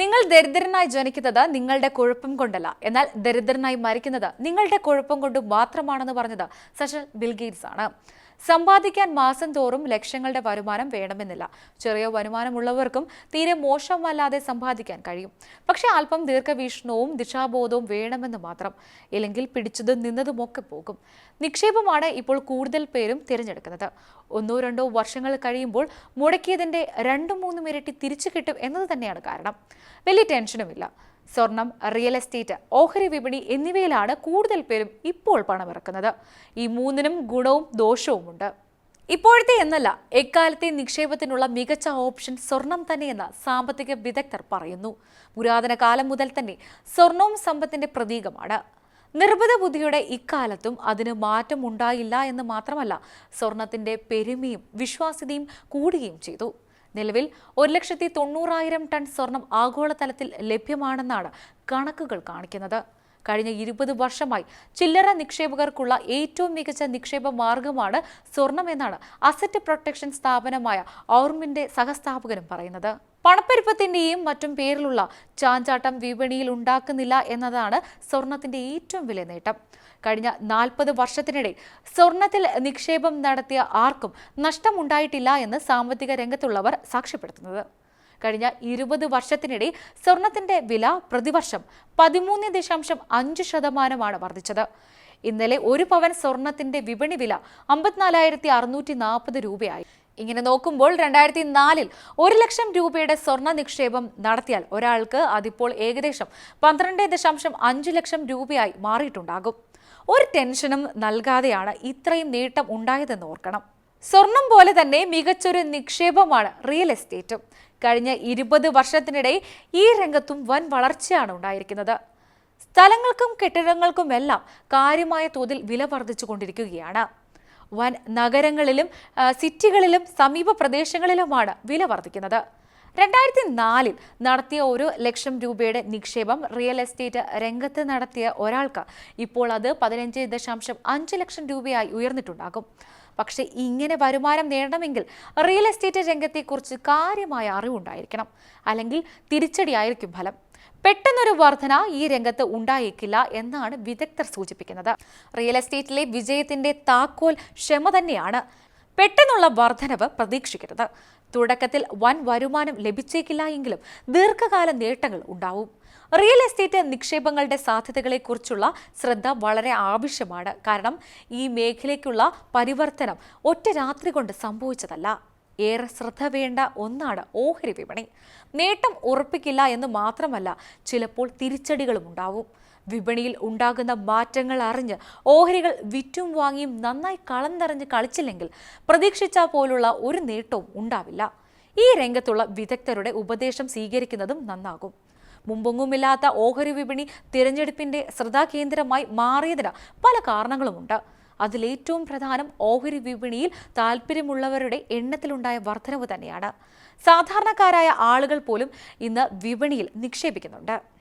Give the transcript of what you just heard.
നിങ്ങൾ ദരിദ്രനായി ജനിക്കുന്നത് നിങ്ങളുടെ കുഴപ്പം കൊണ്ടല്ല. എന്നാൽ ദരിദ്രനായി മരിക്കുന്നത് നിങ്ങളുടെ കുഴപ്പം കൊണ്ട് മാത്രമാണെന്ന് പറഞ്ഞത് സച്ചൽ ബിൽഗേറ്റ്സ് ആണ്. സമ്പാദിക്കാൻ മാസം തോറും ലക്ഷങ്ങളുടെ വരുമാനം വേണമെന്നില്ല. ചെറിയ വരുമാനമുള്ളവർക്കും തീരെ മോശമല്ലാതെ സമ്പാദിക്കാൻ കഴിയും. പക്ഷേ അല്പം ദീർഘവീക്ഷണവും ദിശാബോധവും വേണമെന്ന് മാത്രം. ഇല്ലെങ്കിൽ പിടിച്ചതും നിന്നതുമൊക്കെ പോകും. നിക്ഷേപമാണ് ഇപ്പോൾ കൂടുതൽ പേരും തിരഞ്ഞെടുക്കുന്നത്. ഒന്നോ രണ്ടോ വർഷങ്ങൾ കഴിയുമ്പോൾ മുടക്കിയതിന്റെ രണ്ടും മൂന്നും ഇരട്ടി തിരിച്ചു കിട്ടും എന്നത് തന്നെയാണ് കാരണം. വലിയ ടെൻഷനുമില്ല. സ്വർണം റിയൽ എസ്റ്റേറ്റ് ഓഹരി വിപണി എന്നിവയിലാണ് കൂടുതൽ പേരും ഇപ്പോൾ പണമിറക്കുന്നത്. ഈ മൂന്നിനും ഗുണവും ദോഷവുമുണ്ട്. ഇപ്പോഴത്തെ എന്നല്ല എക്കാലത്തെ നിക്ഷേപത്തിനുള്ള മികച്ച ഓപ്ഷൻ സ്വർണം തന്നെയെന്ന് സാമ്പത്തിക വിദഗ്ധർ പറയുന്നു. പുരാതന കാലം മുതൽ തന്നെ സ്വർണവും സമ്പത്തിന്റെ പ്രതീകമാണ്. നിർബിത ബുദ്ധിയുടെ ഇക്കാലത്തും അതിന് മാറ്റം ഉണ്ടായില്ല എന്ന് മാത്രമല്ല സ്വർണത്തിന്റെ പെരുമയും വിശ്വാസ്യതയും കൂടുകയും ചെയ്തു. നിലവിൽ ഒരു ലക്ഷത്തി തൊണ്ണൂറായിരം ടൺ സ്വർണം ആഗോളതലത്തിൽ ലഭ്യമാണെന്നാണ് കണക്കുകൾ കാണിക്കുന്നത്. കഴിഞ്ഞ ഇരുപത് വർഷമായി ചില്ലറ നിക്ഷേപകർക്കുള്ള ഏറ്റവും മികച്ച നിക്ഷേപ മാർഗമാണ് സ്വർണമെന്നാണ് അസറ്റ് പ്രൊട്ടക്ഷൻ സ്ഥാപനമായ ഓർമിന്റെ സഹസ്ഥാപകനും പറയുന്നത്. പണപ്പെരുപ്പത്തിന്റെയും മറ്റും പേരിലുള്ള ചാഞ്ചാട്ടം വിപണിയിൽ ഉണ്ടാക്കുന്നില്ല എന്നതാണ് സ്വർണത്തിന്റെ ഏറ്റവും വലിയ നേട്ടം. കഴിഞ്ഞ നാൽപ്പത് വർഷത്തിനിടെ സ്വർണത്തിൽ നിക്ഷേപം നടത്തിയ ആർക്കും നഷ്ടമുണ്ടായിട്ടില്ല എന്ന് സാമ്പത്തിക രംഗത്തുള്ളവർ സാക്ഷ്യപ്പെടുത്തുന്നത്. കഴിഞ്ഞ ഇരുപത് വർഷത്തിനിടെ സ്വർണത്തിന്റെ വില പ്രതിവർഷം പതിമൂന്ന് ദശാംശം അഞ്ച് ശതമാനമാണ് വർദ്ധിച്ചത്. ഇന്നലെ ഒരു പവൻ സ്വർണത്തിന്റെ വിപണി വില അമ്പത്തിനാലായിരത്തി അറുന്നൂറ്റി നാൽപ്പത് രൂപയായി. ഇങ്ങനെ നോക്കുമ്പോൾ രണ്ടായിരത്തി നാലിൽ ഒരു ലക്ഷം രൂപയുടെ സ്വർണ നിക്ഷേപം നടത്തിയാൽ ഒരാൾക്ക് അതിപ്പോൾ ഏകദേശം പന്ത്രണ്ട് ദശാംശം അഞ്ച് ലക്ഷം രൂപയായി മാറിയിട്ടുണ്ടാകും. ഒരു ടെൻഷനും നൽകാതെയാണ് ഇത്രയും നേട്ടം ഉണ്ടായതെന്ന് ഓർക്കണം. സ്വർണം പോലെ തന്നെ മികച്ചൊരു നിക്ഷേപമാണ് റിയൽ എസ്റ്റേറ്റും. കഴിഞ്ഞ ഇരുപത് വർഷത്തിനിടെ ഈ രംഗത്തും വൻ വളർച്ചയാണ് ഉണ്ടായിരിക്കുന്നത്. സ്ഥലങ്ങൾക്കും കെട്ടിടങ്ങൾക്കുമെല്ലാം കാര്യമായ തോതിൽ വില വർദ്ധിച്ചു കൊണ്ടിരിക്കുകയാണ് വൻ നഗരങ്ങളിലും സിറ്റികളിലും സമീപ പ്രദേശങ്ങളിലുമാണ് വില വർദ്ധിക്കുന്നത്. രണ്ടായിരത്തി നാലിൽ നടത്തിയ ഒരു ലക്ഷം രൂപയുടെ നിക്ഷേപം റിയൽ എസ്റ്റേറ്റ് രംഗത്ത് നടത്തിയ ഒരാൾക്ക് ഇപ്പോൾ അത് പതിനഞ്ച് ദശാംശം അഞ്ച് ലക്ഷം രൂപയായി ഉയർന്നിട്ടുണ്ടാകും. പക്ഷേ ഇങ്ങനെ വരുമാനം നേടണമെങ്കിൽ റിയൽ എസ്റ്റേറ്റ് രംഗത്തെക്കുറിച്ച് കാര്യമായ അറിവുണ്ടായിരിക്കണം. അല്ലെങ്കിൽ തിരിച്ചടിയായിരിക്കും ഫലം. പെട്ടെന്നൊരു വർധന ഈ രംഗത്ത് ഉണ്ടായേക്കില്ല എന്നാണ് വിദഗ്ധർ സൂചിപ്പിക്കുന്നത്. റിയൽ എസ്റ്റേറ്റിലെ വിജയത്തിന്റെ താക്കോൽ ക്ഷമ തന്നെയാണ്. പെട്ടെന്നുള്ള വർധനവ് പ്രതീക്ഷിക്കരുത്. തുടക്കത്തിൽ വൻ വരുമാനം ലഭിച്ചേക്കില്ല എങ്കിലും ദീർഘകാല നേട്ടങ്ങൾ ഉണ്ടാവും. റിയൽ എസ്റ്റേറ്റ് നിക്ഷേപങ്ങളുടെ സാധ്യതകളെക്കുറിച്ചുള്ള ശ്രദ്ധ വളരെ ആവശ്യമാണ്. കാരണം ഈ മേഖലയ്ക്കുള്ള പരിവർത്തനം ഒറ്റ രാത്രി കൊണ്ട് സംഭവിച്ചതല്ല. ഏറെ ശ്രദ്ധ വേണ്ട ഒന്നാണ് ഓഹരി വിപണി. നേട്ടം ഉറപ്പിക്കില്ല എന്ന് മാത്രമല്ല ചിലപ്പോൾ തിരിച്ചടികളും ഉണ്ടാവും. വിപണിയിൽ ഉണ്ടാകുന്ന മാറ്റങ്ങൾ അറിഞ്ഞ് ഓഹരികൾ വിറ്റും വാങ്ങിയും നന്നായി കളം നിറഞ്ഞ് കളിച്ചില്ലെങ്കിൽ പ്രതീക്ഷിച്ച പോലുള്ള ഒരു നേട്ടവും ഉണ്ടാവില്ല. ഈ രംഗത്തുള്ള വിദഗ്ധരുടെ ഉപദേശം സ്വീകരിക്കുന്നതും നന്നാകും. മുമ്പൊങ്ങുമില്ലാത്ത ഓഹരി വിപണി തിരഞ്ഞെടുപ്പിന്റെ ശ്രദ്ധാകേന്ദ്രമായി മാറിയതിന് പല കാരണങ്ങളുമുണ്ട്. അതിലേറ്റവും പ്രധാനം ഓഹരി വിപണിയിൽ താല്പര്യമുള്ളവരുടെ എണ്ണത്തിലുണ്ടായ വർധനവ് തന്നെയാണ്. സാധാരണക്കാരായ ആളുകൾ പോലും ഇന്ന് വിപണിയിൽ നിക്ഷേപിക്കുന്നുണ്ട്.